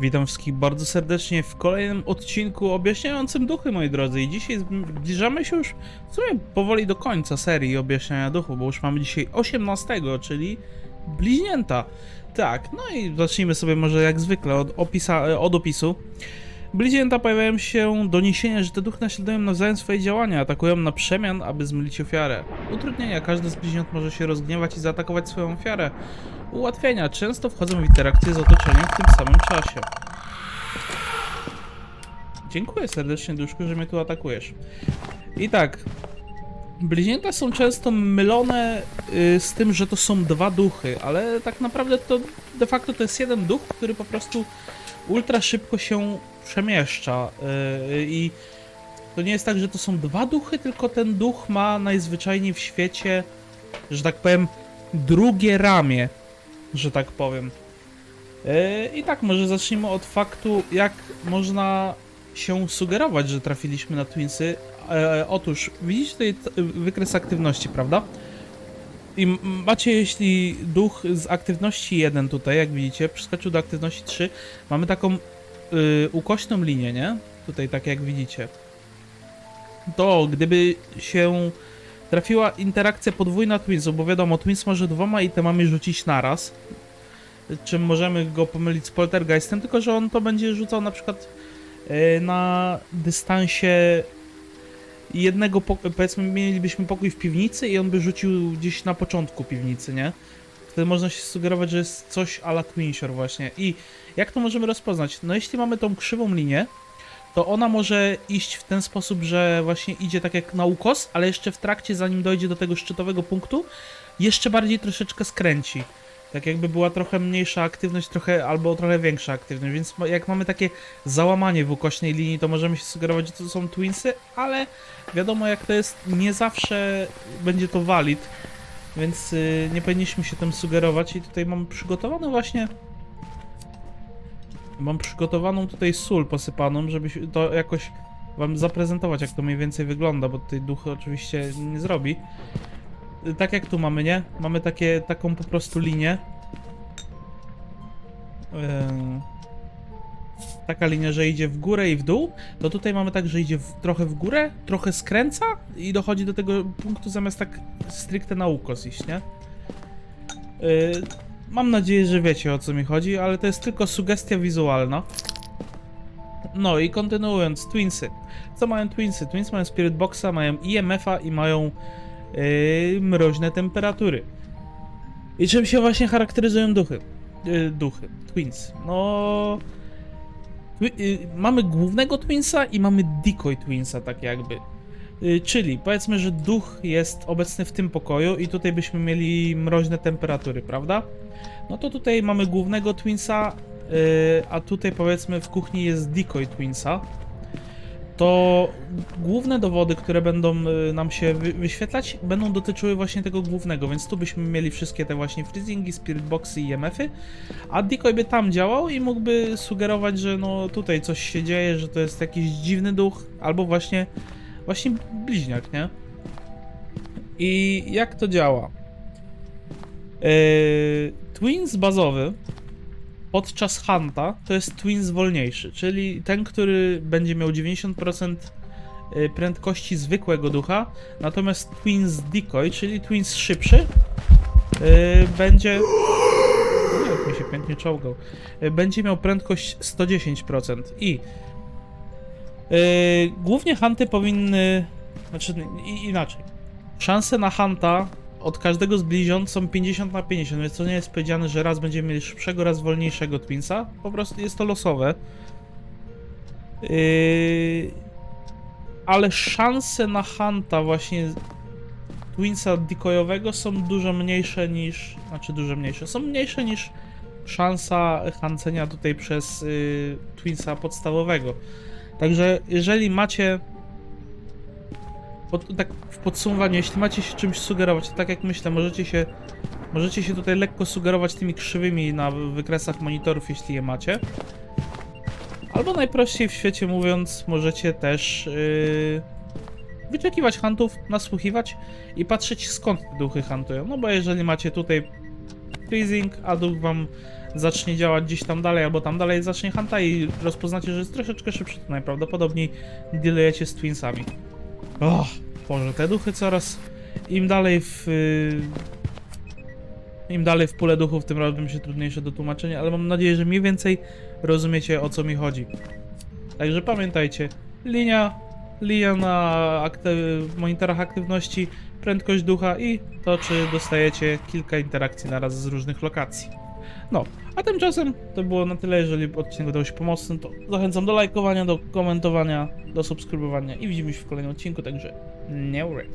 Witam wszystkich bardzo serdecznie w kolejnym odcinku objaśniającym duchy, moi drodzy. I dzisiaj zbliżamy się już w sumie powoli do końca serii objaśniania duchów, bo już mamy dzisiaj 18, czyli bliźnięta. Tak, no i zacznijmy sobie może jak zwykle od, opisa, od opisu. Bliźnięta pojawiają się doniesienia, że te duchy naśladują nawzajem swoje działania, atakują na przemian, aby zmylić ofiarę. Utrudnienia, każdy z bliźniąt może się rozgniewać i zaatakować swoją ofiarę. Ułatwienia, często wchodzą w interakcję z otoczeniem w tym samym czasie. Dziękuję serdecznie, Duszku, że mnie tu atakujesz. I tak, bliźnięta są często mylone y, z tym, że to są dwa duchy, ale tak naprawdę to de facto to jest jeden duch, który po prostu ultra szybko się przemieszcza y, i to nie jest tak, że to są dwa duchy, tylko ten duch ma najzwyczajniej w świecie, że tak powiem, drugie ramię, że tak powiem. Yy, I tak, może zacznijmy od faktu, jak można się sugerować, że trafiliśmy na Twinsy. E, otóż, widzicie tutaj wykres aktywności, prawda? I macie, jeśli duch z aktywności 1 tutaj, jak widzicie, przeskoczył do aktywności 3, mamy taką y, ukośną linię, nie? Tutaj, tak jak widzicie. To, gdyby się trafiła interakcja podwójna Twinsów, bo wiadomo, Twins może dwoma itemami rzucić naraz, czym możemy go pomylić z Poltergeistem, tylko że on to będzie rzucał na przykład e, na dystansie jednego, powiedzmy mielibyśmy pokój w piwnicy i on by rzucił gdzieś na początku piwnicy, nie? Wtedy można się sugerować, że jest coś ala Twinsior właśnie. I jak to możemy rozpoznać? No jeśli mamy tą krzywą linię, to ona może iść w ten sposób, że właśnie idzie tak jak na ukos, ale jeszcze w trakcie, zanim dojdzie do tego szczytowego punktu, jeszcze bardziej troszeczkę skręci. Tak jakby była trochę mniejsza aktywność, trochę albo trochę większa aktywność, więc jak mamy takie załamanie w ukośnej linii, to możemy się sugerować, że to są twinsy, ale wiadomo jak to jest, nie zawsze będzie to valid, więc y, nie powinniśmy się tym sugerować. I tutaj mam przygotowane właśnie Mam przygotowaną tutaj sól posypaną, żeby to jakoś wam zaprezentować, jak to mniej więcej wygląda, bo tutaj duch oczywiście nie zrobi. Tak jak tu mamy, nie? Mamy takie, taką po prostu linię. Ym, Taka linia, że idzie w górę i w dół, to tutaj mamy tak, że idzie w, trochę w górę, trochę skręca i dochodzi do tego punktu zamiast tak stricte na ukos iść, nie? Y, Mam nadzieję, że wiecie o co mi chodzi, ale to jest tylko sugestia wizualna. No i kontynuując, Twinsy. Co mają Twinsy? Twins mają Spirit Boxa, mają IMF-a i mają yy, mroźne temperatury. I czym się właśnie charakteryzują duchy? Yy, duchy, Twins. No... Yy, mamy głównego Twinsa i mamy decoy Twinsa, tak jakby. Yy, czyli powiedzmy, że duch jest obecny w tym pokoju i tutaj byśmy mieli mroźne temperatury, prawda? No to tutaj mamy głównego Twinsa, yy, a tutaj powiedzmy w kuchni jest decoy Twinsa. To główne dowody, które będą y, nam się wy wyświetlać, będą dotyczyły właśnie tego głównego, więc tu byśmy mieli wszystkie te właśnie freezingi, spirit boxy i MF-y, a decoy by tam działał i mógłby sugerować, że no tutaj coś się dzieje, że to jest jakiś dziwny duch, albo właśnie właśnie bliźniak, nie? I jak to działa? Yy, Twins bazowy podczas Hunta to jest Twins wolniejszy, czyli ten, który będzie miał 90% yy, prędkości zwykłego ducha, natomiast Twins Decoy, czyli Twins szybszy, yy, będzie... Jak mi się pięknie czołgał. Będzie miał prędkość 110% i głównie Hunty powinny... Znaczy, inaczej. Szanse na Hunta od każdego z bliźniąt są 50 na 50, więc to nie jest powiedziane, że raz będziemy mieli szybszego, raz wolniejszego Twinsa. Po prostu jest to losowe. Yy... Ale szanse na Hunta właśnie Twinsa decoyowego są dużo mniejsze niż... Znaczy dużo mniejsze. Są mniejsze niż szansa hancenia tutaj przez yy, Twinsa podstawowego. Także jeżeli macie pod, tak w podsumowaniu, jeśli macie się czymś sugerować, to tak jak myślę, możecie się, możecie się tutaj lekko sugerować tymi krzywymi na wykresach monitorów, jeśli je macie. Albo najprościej w świecie mówiąc, możecie też yy, wyczekiwać huntów, nasłuchiwać i patrzeć skąd te duchy huntują. No bo jeżeli macie tutaj freezing, a duch wam zacznie działać gdzieś tam dalej, albo tam dalej zacznie Hanta i rozpoznacie, że jest troszeczkę szybszy, to najprawdopodobniej dealujecie z Twinsami. Och, Boże, te duchy coraz... Im dalej w... y, Im dalej w pulę duchów, tym robią się trudniejsze do tłumaczenia, ale mam nadzieję, że mniej więcej rozumiecie o co mi chodzi. Także pamiętajcie, linia, linia na akty- monitorach aktywności, prędkość ducha i to, czy dostajecie kilka interakcji naraz z różnych lokacji. No, a tymczasem to było na tyle, jeżeli odcinek wydał się pomocny, to zachęcam do lajkowania, do komentowania, do subskrybowania i widzimy się w kolejnym odcinku, także nie ury.